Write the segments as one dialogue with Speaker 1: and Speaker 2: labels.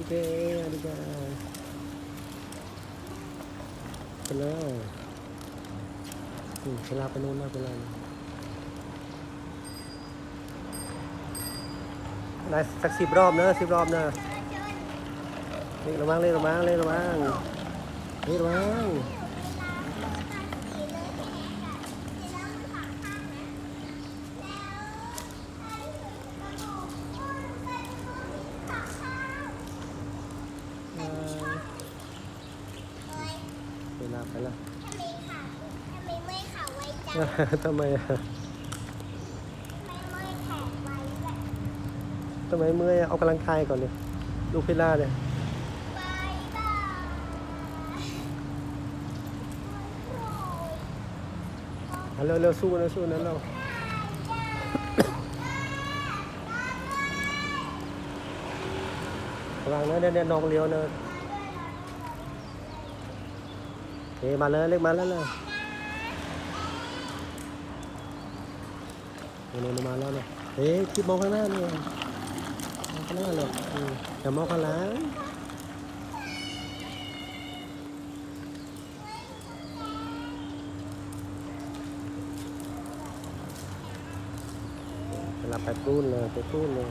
Speaker 1: คิดเดไปอันนี้ก็ไปเลยอืมชลาไปโน่นแล้วไปเลยได้สักสิบรอบเนอะสิบรอบเนอะเล่นระวังเล่นระวังเล่นระวังเล่นระวัง เวลาไปแล้ว
Speaker 2: ทำไมค่ะทำไมไม่ขาไว้จัง
Speaker 1: ทำไมอะ
Speaker 2: ไม่ไม่แขกไว้แบบ
Speaker 1: ทำไมเมื่อยอะเอากำลังกายก่อนเลยลูกพิล่าเนี่ย
Speaker 2: บายบาย
Speaker 1: เอาเร็วเร็วสู้นะสู้นะเราระวังนะเดี๋ยวเดี๋ยวน้องเลี้ยวนะ เฮ้มาเลยเล็กมาแล้วเลยเร็วๆมาแล้วเลยเฮ้ยคิดมองข้างหน้าเนี่ยมองข้างหน้าเลยอืมอย่ามองข้างหลังเวลาไปปูนเลยไปปูนเลย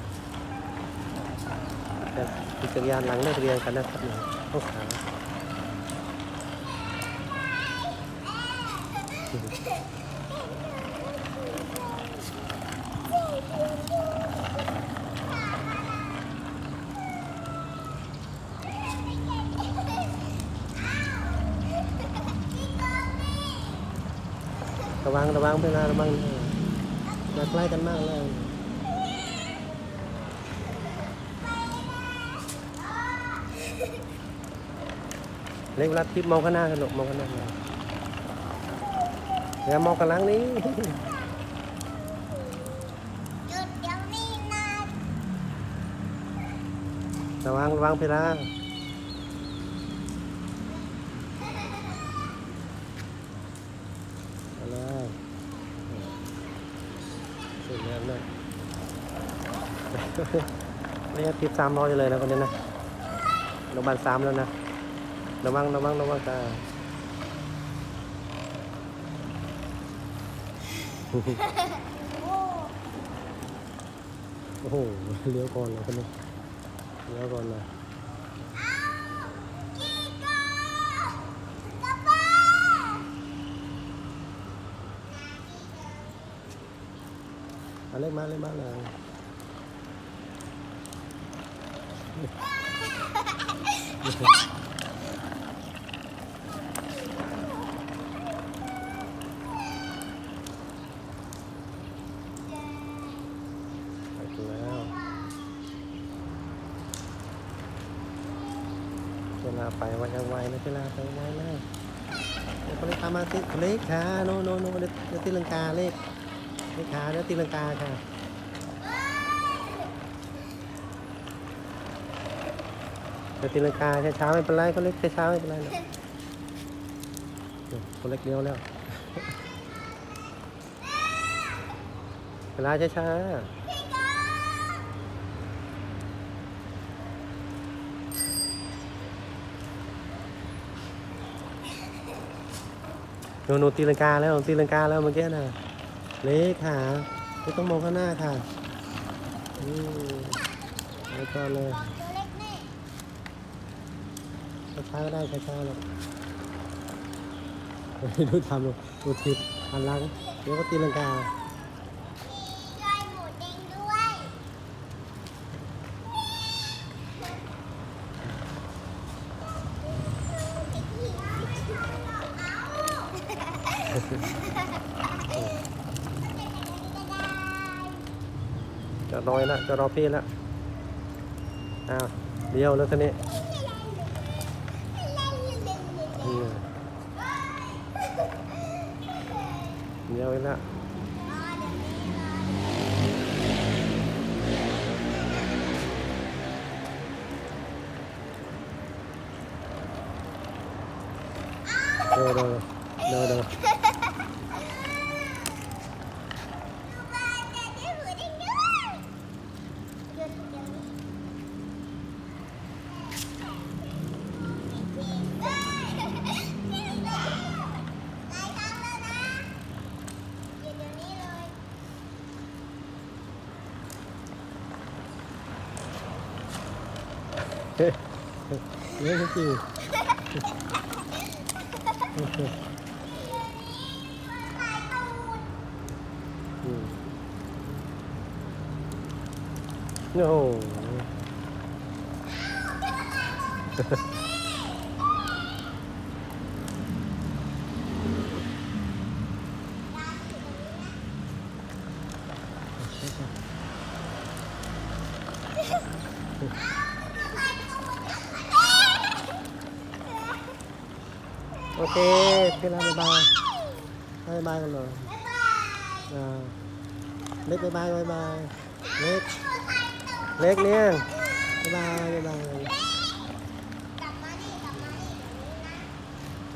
Speaker 1: แต่กิจกรรมหลังเลิกเรียนกันนะครับเนี่ยต้องขา ระวังระวังเวลาระวังนะอย่าใกล้กันมากเลยเล็กเวลาทิพมองข้างหน้ากันหรอกมองข้างหน้ากันอย่ามองกันหลังนี้
Speaker 2: หยุดเดี๋ยวนี้นะ
Speaker 1: ระวังระวังเพลาเอาเลย สุดแล้วนะไม่ใช่ทิปสามร้อยเลยนะคนนี้นะโรงพยาบาลสามแล้วนะระวังระวังระวังตา
Speaker 2: โอ้
Speaker 1: โหเลี้ยวก่อนเลยคนนี้เลี้ยวก่อนเลย เล็กมาเล็กมาเลยไปถึงแล้วเวลาไปไวันยังไวนะเวลาไปไวนะเดี๋ยวคนเล็กตามมาติคนเล็กขาโนโนโนเดี๋ยวเดี๋ยวตีลังกาเล็ก เล็กขาเดี๋ยวตีลังกาค่ะเดี๋ยวตีลังกาช้าๆไม่เป็นไรคนเล็กช้าๆไม่เป็นไรหรอกเดี๋ยวคนเล็กเลี้ยวแล้วเวลาช้าๆหนูหนูตีลังกาแล้วตีลังกาแล้วเมื่อกี้น่ะ เล็กค่ะไม่ต้องมองข้างหน้าค่ะอืมแล้วก็เลย
Speaker 2: ตัวเล็กนี่
Speaker 1: ช้าๆก็ได้ช้าๆหรอกไม่ดูทำหรอกดูทิปหันหลังเดี๋ยวก็ตีลังกา
Speaker 2: ช่วยหมูเด้งด้วย
Speaker 1: จะรอยละจะรอพี่ละอ้าว
Speaker 2: เดียวแล้วคันนี้เดียวอีกแล้วเดี๋ยวเดี๋ยวเดี๋ยว เดี๋ยวเโอเคพี่ลาบายบายบายบายกันเลยอ่าเล็กบายบายบายบายเล็กเล็กเนี่ยบายบายบายบาย